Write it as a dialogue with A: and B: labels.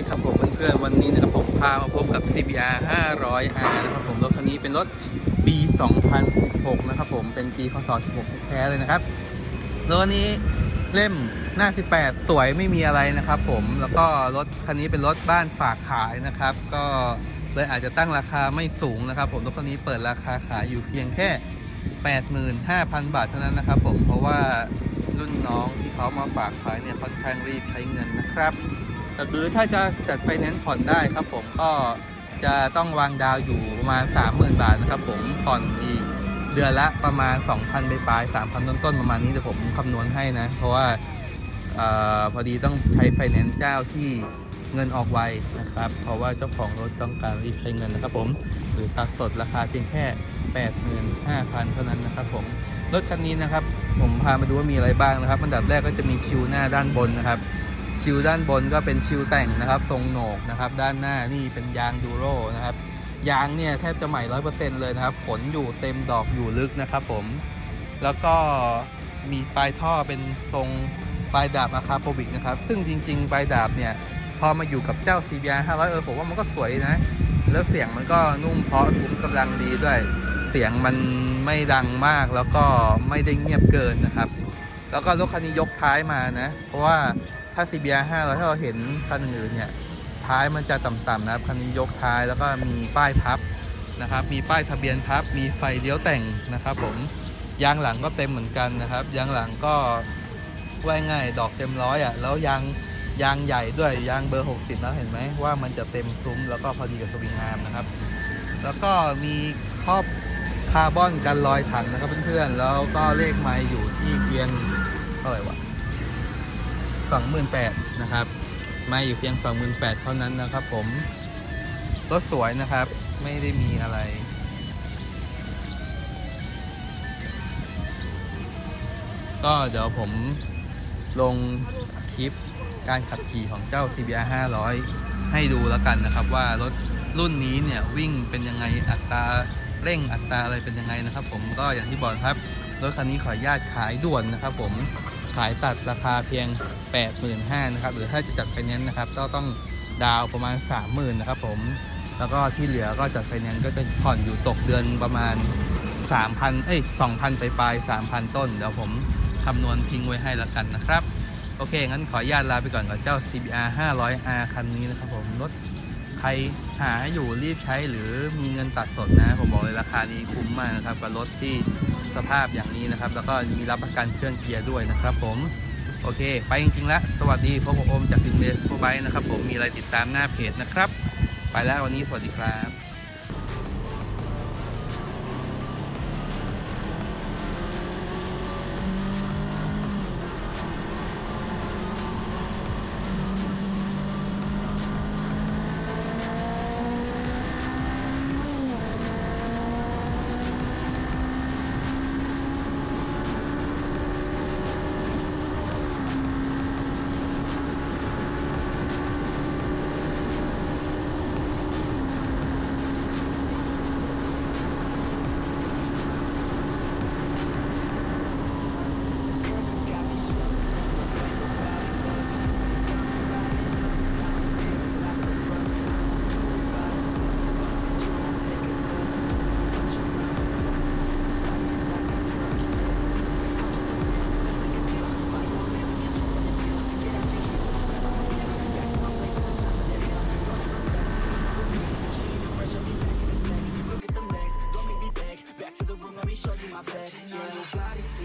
A: ดีครับผมเพื่อนๆวันนี้นะครับผมพามาพบกับ CBR 500R นะครับผมรถคันนี้เป็นรถปี 2016 นะครับผมเป็นปีพศ16แท้เลยนะครับรถนนี้เล่มหน้า 18 สวยไม่มีอะไรนะครับผมแล้วก็รถคันนี้เป็นรถบ้านฝากขายนะครับ ก็เลยอาจจะตั้งราคาไม่สูงนะครับ ผมรถคันนี้เปิดราคาขายอยู่เพียงแค่ 85,000 บาทเท่านั้นนะครับ ผมเพราะว่ารุ่นน้องที่เขามาฝากขายเนี่ยค่อนข้างรีบใช้เงินนะครับ แต่คือถ้าจะจัดไฟแนนซ์ผ่อนได้ครับผมก็จะต้องวางดาวอยู่ประมาณ 30,000 บาทนะครับผมผ่อนอีกเดือนละประมาณ 2,000ไปปลาย3,000 ต้นๆประมาณนี้เดี๋ยวผมคำนวณให้นะ เพราะว่าออพอดีต้องใช้ไฟแนนซ์เจ้าที่เงินออกไวนะครับ เพราะว่าเจ้าของรถต้องการรีบใช้เงินนะครับผม หรือตัดสดราคาเพียงแค่ 85,000 เท่านั้นนะครับผมรถคันนี้นะครับ ผมพามาดูว่ามีอะไรบ้างนะครับอันดับแรกก็จะมีชิวหน้าด้านบนนะครับ ชิวด้านบนก็เป็นชิวแต่งนะครับทรงโหนกนะครับด้านหน้านี่เป็นยางดูโรนะครับยางเนี่ยแทบจะใหม่ร้อยเปอร์เซ็นต์เลยนะครับขนอยู่เต็มดอกอยู่ลึกนะครับผมแล้วก็มีปลายท่อเป็นทรงปลายดาบอะคาโปวิกนะครับ ซึ่งจริง ๆ ปลายดาบเนี่ย พอมาอยู่กับเจ้า CBR 500 เออผมว่ามันก็สวยนะ แล้วเสียงมันก็นุ่มเพราะทุ้มกำลังดีด้วย เสียงมันไม่ดังมากแล้วก็ไม่ได้เงียบเกินนะครับ แล้วก็รถคันนี้ยกท้ายมานะ เพราะว่า ถ้า CBR 500ถ้าเราเห็นคันอื่นเนี่ยท้ายมันจะต่ำๆนะครับคันนี้ยกท้ายแล้วก็มีป้ายพับนะครับ มีป้ายทะเบียนพับ มีไฟเลี้ยวแต่งนะครับ ผมยางหลังก็เต็มเหมือนกันนะครับยางหลังก็ว่าง่ายดอกเต็มร้อยอะแล้วยางยางใหญ่ด้วยยางเบอร์ 60 แล้วเห็นไหมว่ามันจะเต็มซุ้มแล้วก็พอดีกับสวิงอาร์มนะครับ แล้วก็มีครอบคาร์บอนกันรอยถังนะครับเพื่อนๆแล้วก็เลขไมล์อยู่ที่เพียงเท่าไหร่วะ สองหมื่นแปดนะครับไมล์อยู่เพียงสองหมื่นแปดเท่านั้นนะครับ ผมรถสวยนะครับ ไม่ได้มีอะไรก็เดี๋ยวผมลงคลิปการขับขี่ของเจ้า CBR 500 ให้ดูแล้วกันนะครับ ว่ารถรุ่นนี้เนี่ยวิ่งเป็นยังไงอัตราเร่งอัตราอะไรเป็นยังไงนะครับ ผมก็อย่างที่บอกครับรถคันนี้ขออนุญาตขายด่วนนะครับ ผม ขายตัดราคาเพียง 85,000นะครับหรือถ้าจะจัดไฟแนนซ์นะครับก็ต้องดาวประมาณ 30,000นะครับผมแล้วก็ที่เหลือก็จัดไฟแนนซ์ก็จะผ่อนอยู่ตกเดือนประมาณ 3,000เอ้ย2,000 ไปปลาย3,000 ต้น เดี๋ยวผมคำนวณทิ้งไว้ให้แล้วกันนะครับ โอเค งั้นขออนุญาตลาไปก่อนกับเจ้า CBR 500R คันนี้นะครับผมรถใครหาอยู่รีบใช้หรือมีเงินตัดสดนะ ผมบอกเลยราคานี้คุ้มมากนะครับกับรถที่ สภาพอย่างนี้นะครับ แล้วก็มีรับประกันเครื่องเกียร์ด้วยนะครับผม โอเค ไปจริงๆแล้วสวัสดีพบกับโอมจากฟินเบสโมบายนะครับผมมีอะไรติดตามหน้าเพจนะครับ ไปแล้ววันนี้สวัสดีครับ